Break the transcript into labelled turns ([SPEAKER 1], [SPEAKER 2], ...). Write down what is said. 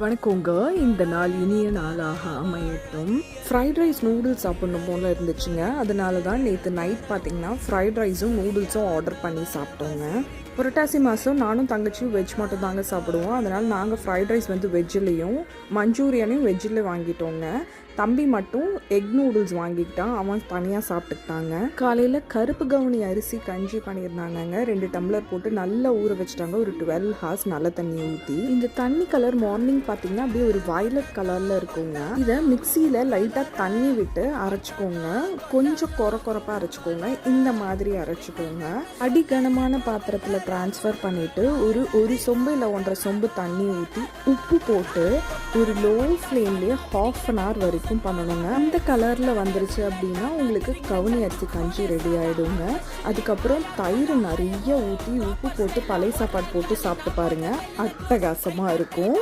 [SPEAKER 1] வணக்கங்க. இந்த நாள் இனிய நாளாக அமையட்டும். ஃப்ரைட் ரைஸ் நூடுல்ஸ் சாப்பிடணும் போல இருந்துச்சுங்க. அதனால தான் நேற்று நைட் பார்த்தீங்கன்னா ஃப்ரைட் ரைஸும் நூடுல்ஸும் ஆர்டர் பண்ணி சாப்பிட்டோங்க. புரட்டாசி மாதம் நானும் தங்கச்சியும் வெஜ் மட்டும் தாங்க சாப்பிடுவோம். அதனால் நாங்கள் ஃப்ரைட் ரைஸ் வந்து வெஜ்ஜிலையும் மஞ்சூரியனையும் வெஜ்ஜில் வாங்கிட்டோங்க. தம்பி மட்டும் எக் நூடுல்ஸ் வாங்கிக்கிட்டான். அவன் தனியாக சாப்பிட்டுக்கிட்டாங்க. காலையில் கருப்பு கவுனி அரிசி கஞ்சி பண்ணியிருந்தாங்கங்க. ரெண்டு டம்ளர் போட்டு நல்லா ஊற வச்சுட்டாங்க. ஒரு டுவெல் ஹார்ஸ் நல்ல தண்ணி ஊற்றி இந்த தண்ணி கலர் மார்னிங் பார்த்தீங்கன்னா அப்படியே ஒரு வயலட் கலரில் இருக்குங்க. இதை மிக்சியில் லைட்டாக தண்ணி விட்டு அரைச்சிக்கோங்க. கொஞ்சம் கொர கொரப்பாக அரைச்சிக்கோங்க. இந்த மாதிரி அரைச்சிக்கோங்க. அடிகனமான பாத்திரத்தில் ட்ரான்ஸ்ஃபர் பண்ணிவிட்டு ஒரு ஒரு சொம்பு இல்லை ஒன்றரை சொம்பு தண்ணி ஊற்றி உப்பு போட்டு ஒரு லோ ஃப்ளேம்லேயே ஹாஃப் அன் ஹவர் வரைக்கும் பண்ணணுங்க அந்த கலரில் வந்துருச்சு அப்படின்னா உங்களுக்கு கவுனி அரிசி கஞ்சி ரெடி ஆகிடுங்க அதுக்கப்புறம் தயிர் நிறைய ஊற்றி உப்பு போட்டு பழைய சாப்பாடு போட்டு சாப்பிட்டு பாருங்கள் அட்டகாசமாக இருக்கும்.